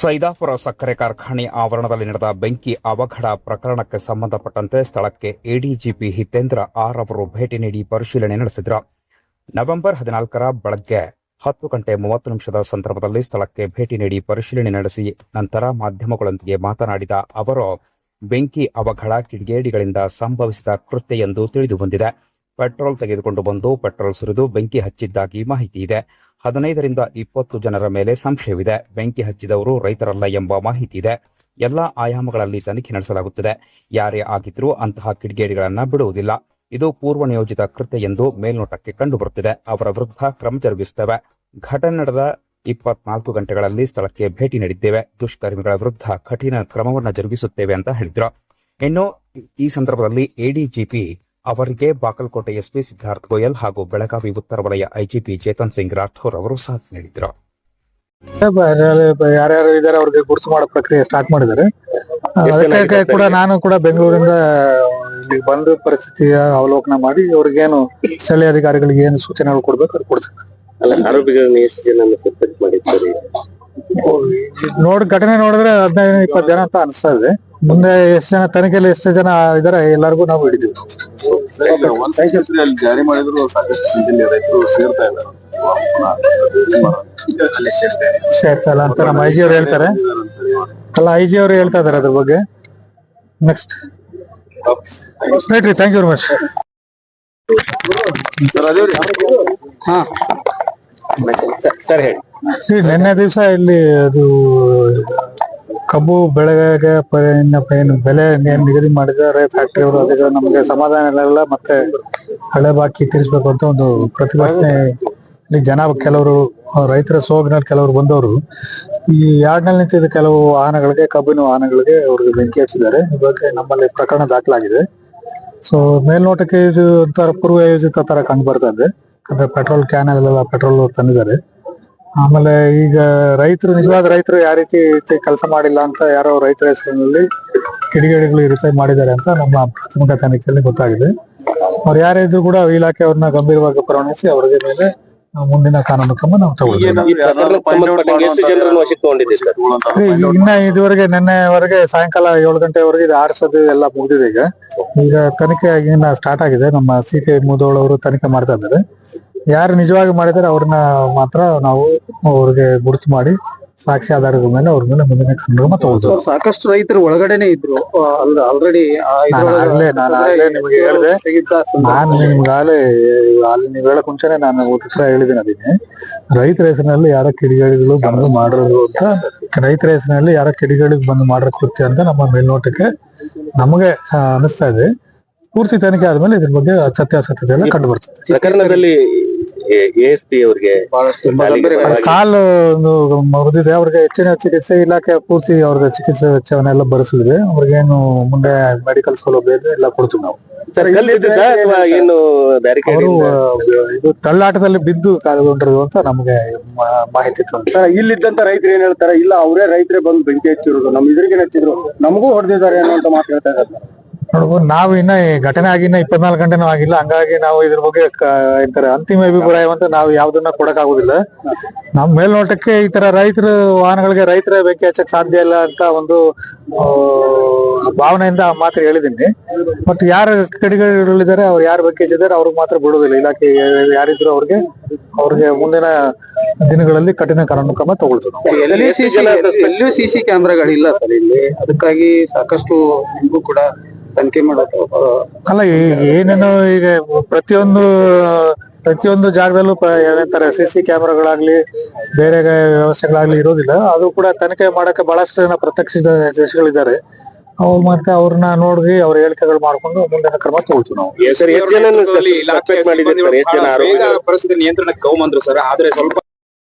ಸೈದಾಪುರ ಸಕ್ಕರೆ ಕಾರ್ಖಾನೆ ಆವರಣದಲ್ಲಿ ನಡೆದ ಬೆಂಕಿ ಅವಘಡ ಪ್ರಕರಣಕ್ಕೆ ಸಂಬಂಧಪಟ್ಟಂತೆ ಸ್ಥಳಕ್ಕೆ ಎಡಿಜಿಪಿ ಹಿತೇಂದ್ರ ಆರ್ ಅವರು ಭೇಟಿ ನೀಡಿ ಪರಿಶೀಲನೆ ನಡೆಸಿದರು. ನವೆಂಬರ್ ಹದಿನಾಲ್ಕರ ಬೆಳಗ್ಗೆ ಹತ್ತು ಗಂಟೆ ಮೂವತ್ತು ನಿಮಿಷದ ಸಂದರ್ಭದಲ್ಲಿ ಸ್ಥಳಕ್ಕೆ ಭೇಟಿ ನೀಡಿ ಪರಿಶೀಲನೆ ನಡೆಸಿ ನಂತರ ಮಾಧ್ಯಮಗಳೊಂದಿಗೆ ಮಾತನಾಡಿದ ಅವರು, ಬೆಂಕಿ ಅವಘಡ ಕಿಡಿಗೇಡಿಗಳಿಂದ ಸಂಭವಿಸಿದ ಕೃತ್ಯ ಎಂದು ತಿಳಿದು ಬಂದಿದೆ ಪೆಟ್ರೋಲ್ ತೆಗೆದುಕೊಂಡು ಬಂದು ಪೆಟ್ರೋಲ್ ಸುರಿದು ಬೆಂಕಿ ಹಚ್ಚಿದ್ದಾಗಿ ಮಾಹಿತಿ ಇದೆ. ಹದಿನೈದರಿಂದ ಇಪ್ಪತ್ತು ಜನರ ಮೇಲೆ ಸಂಶಯವಿದೆ. ಬೆಂಕಿ ಹಚ್ಚಿದವರು ರೈತರಲ್ಲ ಎಂಬ ಮಾಹಿತಿ ಇದೆ. ಎಲ್ಲ ಆಯಾಮಗಳಲ್ಲಿ ತನಿಖೆ ನಡೆಸಲಾಗುತ್ತದೆ. ಯಾರೇ ಆಗಿದ್ರೂ ಅಂತಹ ಕಿಡಿಗೇಡಿಗಳನ್ನು ಬಿಡುವುದಿಲ್ಲ. ಇದು ಪೂರ್ವ ನಿಯೋಜಿತ ಕೃತ್ಯ ಎಂದು ಮೇಲ್ನೋಟಕ್ಕೆ ಕಂಡುಬರುತ್ತಿದೆ. ಅವರ ವಿರುದ್ಧ ಕ್ರಮ ಜರುಗಿಸುತ್ತೇವೆ. ಘಟನೆ ನಡೆದ ಇಪ್ಪತ್ನಾಲ್ಕು ಗಂಟೆಗಳಲ್ಲಿ ಸ್ಥಳಕ್ಕೆ ಭೇಟಿ ನೀಡಿದ್ದೇವೆ. ದುಷ್ಕರ್ಮಿಗಳ ವಿರುದ್ಧ ಕಠಿಣ ಕ್ರಮವನ್ನು ಜರುಗಿಸುತ್ತೇವೆ ಅಂತ ಹೇಳಿದ್ರು. ಇನ್ನು ಈ ಸಂದರ್ಭದಲ್ಲಿ ಎಡಿಜಿಪಿ ಅವರಿಗೆ ಬಾಗಲಕೋಟೆ ಎಸ್ಪಿ ಸಿದ್ಧಾರ್ಥ್ ಗೋಯಲ್ ಹಾಗೂ ಬೆಳಗಾವಿ ಉತ್ತರ ವಲಯ ಐಜಿಪಿ ಚೇತನ್ ಸಿಂಗ್ ರಾಠೋರ್ ಅವರು ಸಾಥ್ ನೀಡಿದ್ರು. ಯಾರ್ಯಾರು ಇದಾರೆ ಅವ್ರಿಗೆ ಗುರುತು ಮಾಡೋ ಪ್ರಕ್ರಿಯೆ ಸ್ಟಾರ್ಟ್ ಮಾಡಿದ್ದಾರೆ. ಅದಕ್ಕೆ ಕೂಡ ನಾನು ಕೂಡ ಬೆಂಗಳೂರಿಂದ ಇಲ್ಲಿ ಬಂದು ಪರಿಸ್ಥಿತಿಯ ಅವಲೋಕನ ಮಾಡಿ ಅವ್ರಿಗೇನು ಸ್ಥಳೀಯ ಅಧಿಕಾರಿಗಳಿಗೆ ಏನು ಸೂಚನೆಗಳು ಕೊಡ್ಬೇಕು ಅದು ಕೊಡ್ತೀನಿ. ನೋಡ್ ಘಟನೆ ನೋಡಿದ್ರೆ ಹದಿನೈದು ಇಪ್ಪತ್ತು ಜನ ಅಂತ ಅನಿಸ್ತಾ ಇದೆ. ಮುಂದೆ ಎಷ್ಟು ಜನ ತನಿಖೆಯಲ್ಲಿ ಎಷ್ಟು ಜನ ಇದಾರೆ ಎಲ್ಲರಿಗೂ ನಾವು ಹಿಡಿದೀವಿ ಅಲ್ಲಿ ಜಾರಿ ಮಾಡಿದ್ರು ಸಾಕಷ್ಟು ಸಂಖ್ಯೆಯಲ್ಲಿ ರೈತರು ಸೇರ್ತಾ ಇದ್ದಾರೆ. ಅಂತ ನಮ್ಮ ಐ ಜಿ ಅವ್ರು ಹೇಳ್ತಾರೆ. ಅಲ್ಲ ಐ ಜಿ ಅವರು ಹೇಳ್ತಾ ಇದಾರೆ ಅದ್ರ ಬಗ್ಗೆ. ನೆಕ್ಸ್ಟ್ ರೈಟ್ ರೀ thank you very much sir ಹೇಳಿ. ನಿನ್ನೆ ದಿವಸ ಇಲ್ಲಿ ಅದು ಕಬ್ಬು ಬೆಳೆಗೆ ಏನು ಬೆಲೆ ನಿಗದಿ ಮಾಡಿದ್ದಾರೆ ಫ್ಯಾಕ್ಟರಿ ಅವರು ಅದಕ್ಕೆ ನಮಗೆ ಸಮಾಧಾನ ಇಲ್ಲ ಮತ್ತೆ ಹಳೆ ಬಾಕಿ ತೀರಿಸಬೇಕು ಅಂತ ಒಂದು ಪ್ರತಿಭಟನೆ ಇಲ್ಲಿ ಜನ ಕೆಲವರು, ರೈತರ ಸೋಗಿನಲ್ಲಿ ಕೆಲವರು ಬಂದವರು. ಈ ಯಾರ್ಡ್ನಲ್ಲಿ ನಿಂತಿದ್ದ ಕೆಲವು ವಾಹನಗಳಿಗೆ, ಕಬ್ಬಿನ ವಾಹನಗಳಿಗೆ ಅವ್ರಿಗೆ ಬೆಂಕಿ ಹಚ್ಚಿದ್ದಾರೆ. ಈ ನಮ್ಮಲ್ಲಿ ಪ್ರಕರಣ ದಾಖಲಾಗಿದೆ. ಸೊ ಮೇಲ್ನೋಟಕ್ಕೆ ಇದು ಒಂಥರ ಪೂರ್ವ ಯೋಜಿತ ತರ ಕಂಡು ಬರ್ತಾ ಇದೆ. ಯಾಕಂದ್ರೆ ಪೆಟ್ರೋಲ್ ಕ್ಯಾನ್ ಅಲ್ಲೆಲ್ಲ ಪೆಟ್ರೋಲ್ ತಂದಿದ್ದಾರೆ. ಆಮೇಲೆ ಈಗ ರೈತರು ನಿಜವಾದ ರೈತರು ಯಾವ ರೀತಿ ಕೆಲಸ ಮಾಡಿಲ್ಲ ಅಂತ ಯಾರೋ ರೈತರ ಹೆಸರಿನಲ್ಲಿ ಕಿಡಿಗೇಡಿಗಳು ಇರುತ್ತೆ ರೀತಿ ಮಾಡಿದ್ದಾರೆ ಅಂತ ನಮ್ಮ ಪ್ರಾಥಮಿಕ ತನಿಖೆಯಲ್ಲಿ ಗೊತ್ತಾಗಿದೆ. ಅವ್ರು ಯಾರೇ ಇದ್ರು ಕೂಡ ಇಲಾಖೆ ಅವ್ರನ್ನ ಗಂಭೀರವಾಗಿ ಪರಿಗಣಿಸಿ ಅವರಿಗೆ ಮೇಲೆ ಮುಂದಿನ ಕಾನೂನು ಕ್ರಮ ನಾವು ತಗೊಳ್ತೀವಿ. ಇನ್ನ ಇದುವರೆಗೆ ನಿನ್ನೆವರೆಗೆ ಸಾಯಂಕಾಲ ಏಳು ಗಂಟೆವರೆಗೆ ಇದು ಆರಿಸೋದು ಎಲ್ಲ ಮುಗಿದಿದೆ ಈಗ. ಈಗ ತನಿಖೆ ಇನ್ನ ಸ್ಟಾರ್ಟ್ ಆಗಿದೆ. ನಮ್ಮ ಸಿ ಕೆ ಮುದೋಳ್ ಅವರು ತನಿಖೆ ಮಾಡ್ತಾ ಇದ್ದಾರೆ. ಯಾರು ನಿಜವಾಗಿ ಮಾಡಿದ್ದಾರೆ ಅವ್ರನ್ನ ಮಾತ್ರ ನಾವು ಅವ್ರಿಗೆ ಗುರುತು ಮಾಡಿ ಸಾಕ್ಷಿ ಆಧಾರದ ಮೇಲೆ ಅವ್ರ ಮೇಲೆ ಮುಂದಿನ ಸಂಭ್ರಮ ತಗೊಳ್ತೀವಿ ಸಾಕಷ್ಟು ರೈತರು ಒಳಗಡೆನೆ ಇದ್ರು. ಆಲ್ರೆಡಿ ನಾನು ಆಗ್ಲೇ ನಾನು ಆಗ್ಲೇ ನಿಮಗೆ ಹೇಳಿದೆ. ನಾನು ನಿಮ್ಗಾಗಲೇ ಅಲ್ಲಿ ನೀವು ಹೇಳಕ್ ಮುಂಚೆನೆ ನಾನು ಉತ್ತರ ಹೇಳಿದ್ದೀನಿ ಅದನ್ನೇ ರೈತರ ಹೆಸರಿನಲ್ಲಿ ಯಾರ ಕಿಡಿಗೇಡಿಗಳು ಬಂದು ಮಾಡಿರೋದು ಅಂತ ರೈತರ ಹೆಸರಿನಲ್ಲಿ ಯಾರ ಕಿಡಿಗೇಡಿಗೆ ಬಂದು ಮಾಡಿರೋ ಕೃತ್ಯ ಅಂತ ನಮ್ಮ ಮೇಲ್ನೋಟಕ್ಕೆ ನಮಗೆ ಅನಿಸ್ತಾ ಇದೆ. ಪೂರ್ತಿ ತನಿಖೆ ಆದ್ಮೇಲೆ ಇದ್ರ ಬಗ್ಗೆ ಸತ್ಯಾಸತ್ಯತೆ ಎಲ್ಲ ಕಂಡು ಬರ್ತದೆ. ಪ್ರಕರಣದಲ್ಲಿ ಎಸ್ ಪಿ ಅವರಿಗೆ ಕಾಲು ಒಂದು ಮುರಿದಿದೆ. ಅವ್ರಿಗೆ ಹೆಚ್ಚಿನ ಚಿಕಿತ್ಸೆ ಇಲಾಖೆ ಪೂರ್ತಿ ಅವ್ರದ್ದು ಚಿಕಿತ್ಸೆ ವೆಚ್ಚವನ್ನೆಲ್ಲ ಅವ್ರಿಗೆ ಅವ್ರಿಗೇನು ಮುಂದೆ ಮೆಡಿಕಲ್ ಸೌಲಭ್ಯ ಇದೆ ಎಲ್ಲ ಕೊಡ್ತೀವಿ ನಾವು. ಏನು ಇದು ತಳ್ಳಾಟದಲ್ಲಿ ಬಿದ್ದು ಕಾಲುಗೊಂಡಿರೋದು ಅಂತ ನಮಗೆ ಮಾ- ಮಾಹಿತಿ ತಂದು ಇಲ್ಲಿದ್ದಂತ ರೈತರು ಏನ್ ಹೇಳ್ತಾರೆ? ಇಲ್ಲ ಅವರೇ ರೈತರೇ ಬಂದು ಬೆಂಕಿ ಹಚ್ಚಿರೋದು. ನಮ್ ಇದ್ರಿಗೆ ಹಚ್ಚಿದ್ರು. ನಮಗೂ ಹೊಡೆದಿದ್ದಾರೆ ಅನ್ನೋ ಮಾತು ಹೇಳ್ತಾ ಇದ್ದಾರೆ. ನೋಡ್ಬೋದು. ನಾವು ಇನ್ನ ಘಟನೆ ಆಗಿ ಇನ್ನ ಇಪ್ಪತ್ನಾಲ್ಕು ಗಂಟೆನೂ ಆಗಿಲ್ಲ. ಹಂಗಾಗಿ ನಾವು ಇದ್ರ ಬಗ್ಗೆ ಏನಂತಾರೆ ಅಂತಿಮ ಅಭಿಪ್ರಾಯ ಅಂತ ನಾವು ಯಾವ್ದನ್ನ ಕೊಡಕ್ ಆಗುದಿಲ್ಲ ನಮ್ ಮೇಲ್ನೋಟಕ್ಕೆ ಈ ತರ ರೈತರ, ವಾಹನಗಳಿಗೆ ರೈತರ ಬೆಂಕಿ ಹಚ್ಚಕ್ ಸಾಧ್ಯ ಇಲ್ಲ ಅಂತ ಒಂದು ಭಾವನೆಯಿಂದ ಮಾತ್ರ ಹೇಳಿದ್ದೀನಿ. ಬಟ್ ಯಾರು ಕಡೆಗಳಿದ್ದಾರೆ, ಅವ್ರು ಯಾರು ಬೆಂಕಿ ಹಚ್ಚಿದ್ದಾರೆ, ಅವ್ರಿಗೆ ಮಾತ್ರ ಬಿಡುದಿಲ್ಲ ಇಲಾಖೆ ಯಾರಿದ್ರು ಅವ್ರಿಗೆ ಅವ್ರಿಗೆ ಮುಂದಿನ ದಿನಗಳಲ್ಲಿ ಕಠಿಣ ಕಾನೂನು ಕ್ರಮ ತಗೊಳ್ತೀವಿ ನಾವು. ಎಲ್ಲಿಯೂ ಸಿಸಿ ಕ್ಯಾಮ್ರಾಗಳಿಲ್ಲ ಸರ್ ಇಲ್ಲಿ. ಅದಕ್ಕಾಗಿ ಸಾಕಷ್ಟು ನಿಮಗೂ ಕೂಡ ತನಿಖೆ ಮಾಡೋದು ಅಲ್ಲ ಈಗ ಏನೇನು ಈಗ ಪ್ರತಿಯೊಂದು ಪ್ರತಿಯೊಂದು ಜಾಗದಲ್ಲೂ ಏನಂತಾರೆ ಸಿ ಸಿ ಕ್ಯಾಮೆರಾಗಳಾಗ್ಲಿ ಬೇರೆ ವ್ಯವಸ್ಥೆಗಳಾಗ್ಲಿ ಇರೋದಿಲ್ಲ. ಅದು ಕೂಡ ತನಿಖೆ ಮಾಡಕ್ಕೆ ಬಹಳಷ್ಟು ಜನ ದೇಶಗಳಿದ್ದಾರೆ. ಅವ್ರು ಮತ್ತೆ ಅವ್ರನ್ನ ನೋಡಿ ಅವ್ರ ಹೇಳಿಕೆಗಳು ಮಾಡ್ಕೊಂಡು ಮುಂದಿನ ಕ್ರಮ ತಗೊಳ್ತೀವಿ ನಾವು. ಪರಿಸ್ಥಿತಿ ನಿಯಂತ್ರಣಕ್ಕೆ ಸರ್. ಆದ್ರೆ ಸ್ವಲ್ಪ